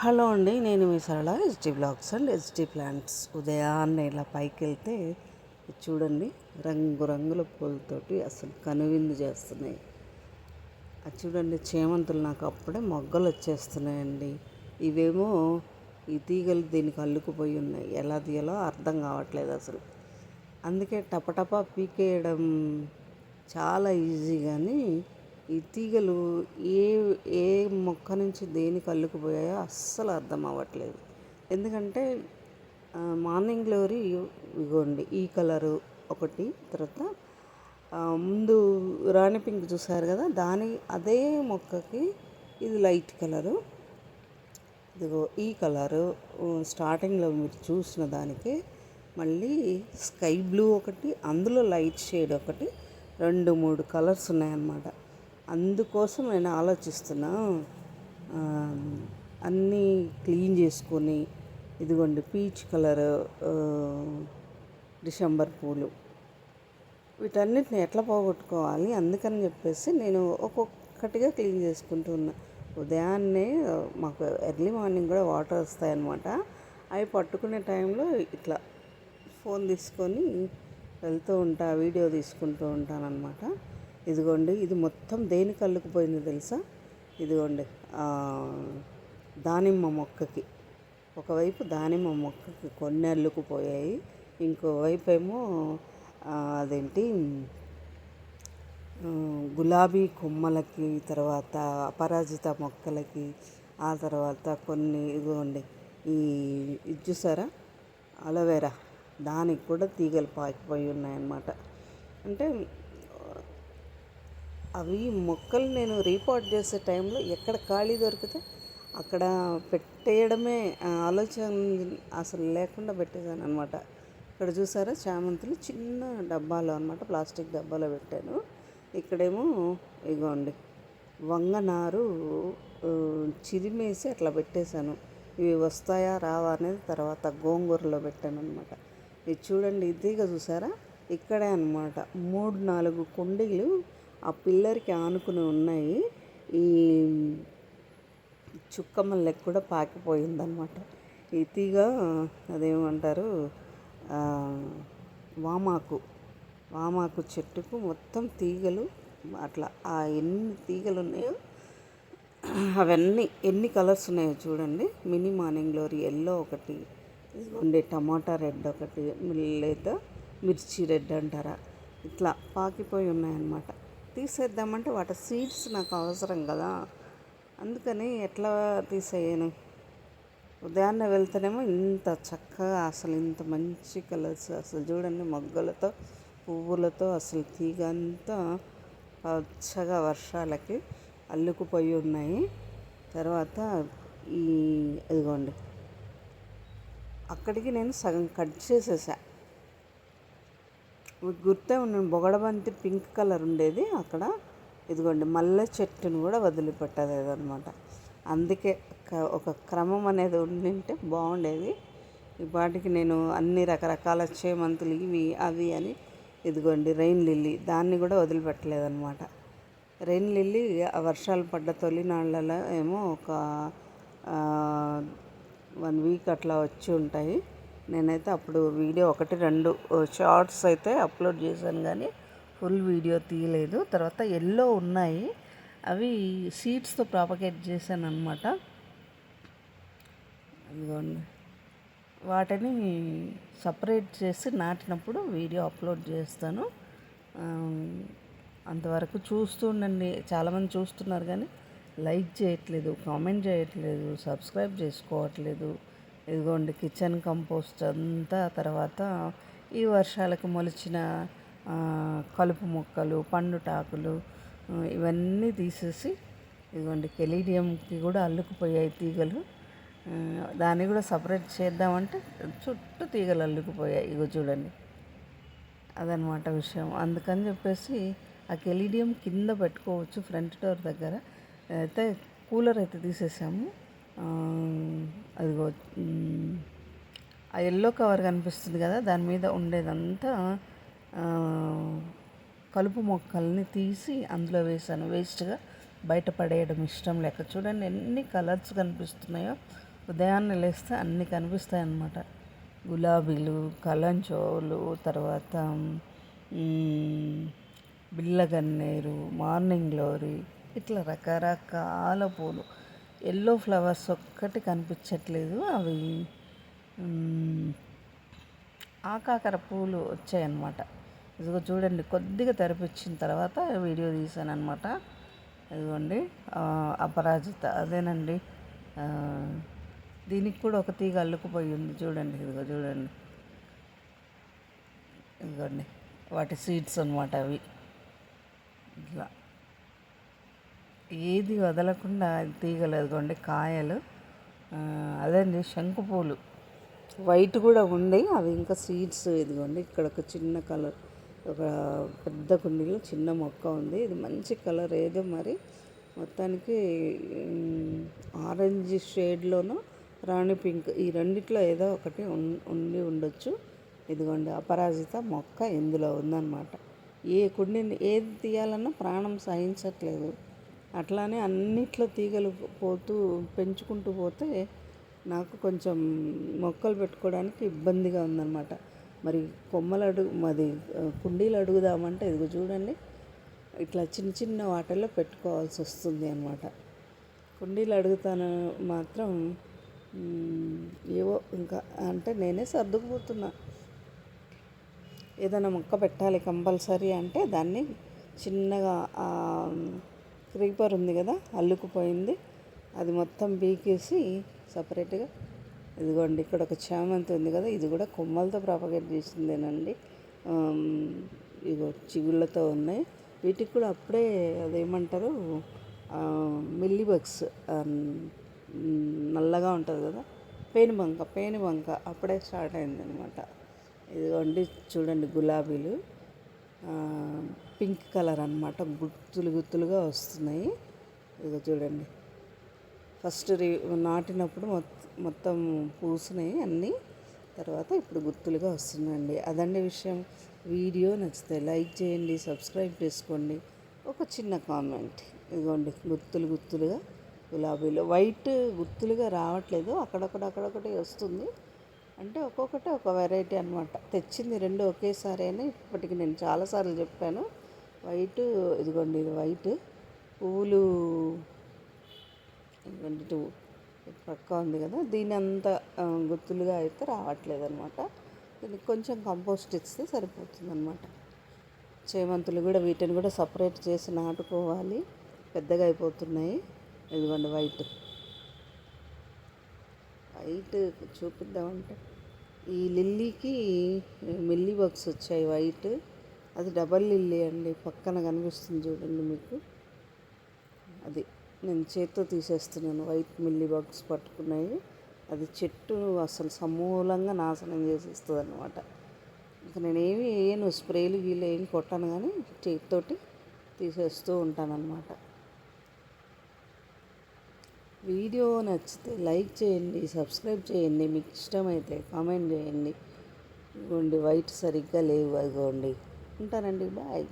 Hello అండి నేను మీ Sarala S T blogs and S T plants ఉదయాన్నే ఇలా పైకి వెళ్తే చూడండి రంగురంగుల పూలతోటి అసలు కనువిందు చేస్తున్నాయి. అది చూడండి చేమంతులు నాకు అప్పుడే మొగ్గలు వచ్చేస్తున్నాయండి. ఇవేమో ఈ తీగలు దీనికి అల్లుకుపోయి ఉన్నాయి. ఎలా తీయాలో అర్థం కావట్లేదు అసలు. అందుకే టపటపా పీకేయడం చాలా ఈజీ కానీ ఈ తీగలు ఏ ఏ మొక్క నుంచి దేనికి అల్లుకుపోయాయో అస్సలు అర్థం అవ్వట్లేదు. ఎందుకంటే మార్నింగ్ గ్లోరీ ఇగోండి ఈ కలరు ఒకటి తర్వాత ముందు రాణి పింక్ చూసారు కదా దాని అదే మొక్కకి ఇది లైట్ కలరు. ఇదిగో ఈ కలరు స్టార్టింగ్లో మీరు చూసిన దానికి మళ్ళీ స్కై బ్లూ ఒకటి అందులో లైట్ షేడ్ ఒకటి రెండు మూడు కలర్స్ ఉన్నాయన్నమాట. అందుకోసం నేను ఆలోచిస్తున్నా. అన్నీ క్లీన్ చేసుకొని ఇదిగోండి పీచ్ కలర్ డిసెంబర్ పూలు. వీటన్నిటిని ఎట్లా పోగొట్టుకోవాలి అందుకని చెప్పేసి నేను ఒక్కొక్కటిగా క్లీన్ చేసుకుంటున్నా ఉదయాన్నే మాకు ఎర్లీ మార్నింగ్ కూడా వాటర్ వస్తాయన్నమాట. అవి పట్టుకునే టైంలో ఇట్లా ఫోన్ తీసుకొని వెళ్తూ ఉంటా వీడియో తీసుకుంటూ ఉంటానన్నమాట. ఇదిగోండి ఇది మొత్తం దేనికి అల్లుకుపోయిందో తెలుసా? ఇదిగోండి దానిమ్మ మొక్కకి. ఒకవైపు దానిమ్మ మొక్కకి కొన్ని అల్లుకుపోయాయి ఇంకోవైపు ఏమో అదేంటి గులాబీ కొమ్మలకి తర్వాత అపరాజిత మొక్కలకి ఆ తర్వాత కొన్ని ఇదిగోండి ఈ ఇది చూసారా? అలోవెరా దానికి కూడా తీగలు పాకిపోయి ఉన్నాయన్నమాట. అంటే అవి మొక్కలు నేను రీపాట్ చేసే టైంలో ఎక్కడ ఖాళీ దొరికితే అక్కడ పెట్టేయడమే ఆలోచన అసలు లేకుండా పెట్టేశాను అనమాట ఇక్కడ చూసారా చామంతులు చిన్న డబ్బాలో అనమాట ప్లాస్టిక్ డబ్బాలో పెట్టాను. ఇక్కడేమో ఇగోండి వంగనారు చిరిమేసి అట్లా పెట్టేశాను. ఇవి వస్తాయా రావా అనేది తర్వాత గోంగూరలో పెట్టాను అనమాట ఇది చూడండి ఇదిగా చూసారా ఇక్కడే అనమాట మూడు నాలుగు కుండీలు ఆ పిల్లర్కి ఆనుకుని ఉన్నాయి. ఈ చుక్కమల్లెకి కూడా పాకిపోయిందనమాట ఈ తీగ అదేమంటారు? వామాకు వామాకు చెట్టుకు మొత్తం తీగలు అట్లా. ఆ ఎన్ని తీగలు ఉన్నాయో అవన్నీ ఎన్ని కలర్స్ ఉన్నాయో చూడండి. మినీ మార్నింగ్ గ్లోరీ ఎల్లో ఒకటి ఉండే టమాటా రెడ్ ఒకటి లేదా మిర్చి రెడ్ అంటారా? ఇట్లా పాకిపోయి ఉన్నాయన్నమాట. తీసేద్దామంటే వాటి సీడ్స్ నాకు అవసరం కదా. అందుకని ఎట్లా తీసేయను? ఉదయాన్నే వెళ్తేనేమో ఇంత చక్కగా అసలు ఇంత మంచి కలర్స్ అసలు చూడండి మొగ్గలతో పువ్వులతో అసలు తీగ అంతా పచ్చగా వర్షాలకి అల్లుకుపోయి ఉన్నాయి. తర్వాత ఈ ఇదిగోండి. అక్కడికి నేను సగం కట్ చేసేసా. గుర్తే ఉన్నాను బొగడబంతి పింక్ కలర్ ఉండేది అక్కడ. ఇదిగోండి మల్లె చెట్టును కూడా వదిలిపెట్టలేదు అనమాట అందుకే క- ఒక క్రమం అనేది ఉండింటే బాగుండేది. ఈ పాటికి నేను అన్ని రకరకాల చేమంతులు ఇవి అవి అని ఇదిగోండి రెయిన్ లిల్లీ దాన్ని కూడా వదిలిపెట్టలేదన్నమాట రెయిన్ లిల్లీ ఆ వర్షాలు పడ్డ తొలినాళ్ళలో ఏమో ఒక వన్ వీక్ అట్లా వచ్చి ఉంటాయి. నేనైతే అప్పుడు వీడియో ఒకటి రెండు షార్ట్స్ అయితే అప్లోడ్ చేశాను కానీ ఫుల్ వీడియో తీయలేదు. తర్వాత ఎల్లో ఉన్నాయి. అవి సీడ్స్తో ప్రాపగేట్ చేశాను అనమాట అదిగోండి వాటిని సపరేట్ చేసి నాటినప్పుడు వీడియో అప్లోడ్ చేస్తాను. అంతవరకు చూస్తూ ఉండండి. చాలామంది చూస్తున్నారు కానీ లైక్ చేయట్లేదు కామెంట్ చేయట్లేదు సబ్స్క్రైబ్ చేసుకోవట్లేదు. ఇదిగోండి కిచెన్ కంపోస్ట్ అంతా తర్వాత ఈ వర్షాలకు మొలిచిన కలుపు మొక్కలు పండుటాకులు ఇవన్నీ తీసేసి ఇదిగోండి కెలీడియంకి కూడా అల్లుకుపోయాయి తీగలు. దాన్ని కూడా సపరేట్ చేద్దామంటే చుట్టూ తీగలు అల్లుకుపోయాయి. ఇగో చూడండి అదనమాట విషయం. అందుకని చెప్పేసి ఆ కెలీడియం కింద పెట్టుకోవచ్చు ఫ్రంట్ డోర్ దగ్గర. అయితే కూలర్ అయితే తీసేసాము. అదిగో ఆ ఎల్లో కవర్ కనిపిస్తుంది కదా దాని మీద ఉండేదంతా కలుపు మొక్కల్ని తీసి అందులో వేసాను వేస్ట్గా బయట పడేయడం ఇష్టం లేక చూడండి ఎన్ని కలర్స్ కనిపిస్తున్నాయో. ఉదయాన్నే లేస్తే అన్ని కనిపిస్తాయి అన్నమాట. గులాబీలు కలంచోలు తర్వాత మ్, బిల్లగన్నేరు మార్నింగ్ గ్లోరీ ఇట్లా రకరకాల పూలు. ఎల్లో ఫ్లవర్స్ ఒక్కటి కనిపించట్లేదు. అవి ఆకాకర పూలు వచ్చాయన్నమాట. ఇదిగో చూడండి కొద్దిగా తెరపించిన తర్వాత వీడియో తీసాను అనమాట ఇదిగోండి అపరాజిత అదేనండి. దీనికి కూడా ఒక తీగ అల్లుకుపోయి ఉంది. చూడండి ఇదిగో చూడండి. ఇదిగోండి వాటి సీడ్స్ అనమాట అవి. ఇట్లా ఏది వదలకుండా తీగలు అదిగోండి కాయలు. అదండి శంకు పూలు. వైట్ కూడా ఉండే అవి ఇంకా సీడ్స్ ఇదిగోండి. ఇక్కడ ఒక చిన్న కలర్ ఒక పెద్ద కుండీలో చిన్న మొక్క ఉంది. ఇది మంచి కలర్ ఏదో మరి. మొత్తానికి ఆరెంజ్ షేడ్లోనూ రాణి పింక్ ఈ రెండిట్లో ఏదో ఒకటి ఉండి ఉండొచ్చు. ఇదిగోండి అపరాజిత మొక్క ఇందులో ఉందన్నమాట. ఏ కుండీని ఏది తీయాలన్నా ప్రాణం సహించట్లేదు. అట్లానే అన్నిట్లో తీగలు పోతూ పెంచుకుంటూ పోతే నాకు కొంచెం మొక్కలు పెట్టుకోవడానికి ఇబ్బందిగా ఉందన్నమాట. మరి కొమ్మలు అడుగు మాది కుండీలు అడుగుదామంటే ఇదిగో చూడండి ఇట్లా చిన్న చిన్న వాటిల్లో పెట్టుకోవాల్సి వస్తుంది అనమాట కుండీలు అడుగుతాను మాత్రం ఏవో ఇంకా అంటే నేనే సర్దుకుపోతున్నా. ఏదైనా మొక్క పెట్టాలి కంపల్సరీ అంటే దాన్ని చిన్నగా క్రీపర్ ఉంది కదా అల్లుకుపోయింది. అది మొత్తం పీకేసి సపరేట్గా ఇదిగోండి ఇక్కడ ఒక చామంతి ఉంది కదా ఇది కూడా కొమ్మలతో ప్రాపగేట్ చేసిందేనండి. ఇగో చిగుళ్ళతో ఉన్నాయి. వీటికి కూడా అప్పుడే అదేమంటారు మిల్లీ బగ్స్ నల్లగా ఉంటుంది కదా పేనుబంక పేనుబంక అప్పుడే స్టార్ట్ అయింది అనమాట ఇదిగోండి చూడండి గులాబీలు. పింక్ కలర్ అన్నమాట. గుత్తులు గుత్తులుగా వస్తున్నాయి. ఇదిగో చూడండి. ఫస్ట్ రీ నాటినప్పుడు మొత్తం మొత్తం పూసినాయి అన్నీ. తర్వాత ఇప్పుడు గుర్తులుగా వస్తున్నాయండి. అదండి విషయం. వీడియో నచ్చితే లైక్ చేయండి సబ్స్క్రైబ్ చేసుకోండి. ఒక చిన్న కామెంట్. ఇదిగోండి గుత్తులు గుత్తులుగా గులాబీలు. వైట్ గుత్తులుగా రావట్లేదు. అక్కడక్కడ అక్కడొకటి వస్తుంది. అంటే ఒక్కొక్కటి ఒక వెరైటీ అనమాట తెచ్చింది రెండు ఒకేసారి అని ఇప్పటికి నేను చాలాసార్లు చెప్పాను. వైట్ ఇదిగోండి ఇది వైట్ పువ్వులు ఇదిగోండి టూ పక్క ఉంది కదా దీని అంత గుత్తులుగా అయితే రావట్లేదు అనమాట దీనికి కొంచెం కంపోస్ట్ ఇస్తే సరిపోతుంది అనమాట చేమంతులు కూడా వీటిని కూడా సపరేట్ చేసి నాటుకోవాలి. పెద్దగా అయిపోతున్నాయి. ఇదిగోండి వైట్ వైట్ చూపిద్దామంటే. ఈ లిల్లీకి మిల్లీ బాక్స్ వచ్చాయి వైట్. అది డబల్ లిల్లీ అండి పక్కన కనిపిస్తుంది చూడండి మీకు. అది నేను చేత్తో తీసేస్తున్నాను వైట్ మిల్లీ బాక్స్ పట్టుకున్నాయి. అది చెట్టు అసలు సమూలంగా నాశనం చేసేస్తుంది అనమాట ఇంకా నేనేమి వేయను స్ప్రేలు గీలు ఏం కొట్టాను కానీ చేతితోటి తీసేస్తూ ఉంటానన్నమాట. వీడియో నచ్చితే లైక్ చేయండి సబ్స్క్రైబ్ చేయండి మీకు ఇష్టమైతే కామెంట్ చేయండి. ఇదిగోండి వైట్ సరిగ్గా లేవు అదిగోండి. ఉంటానండి బాయ్.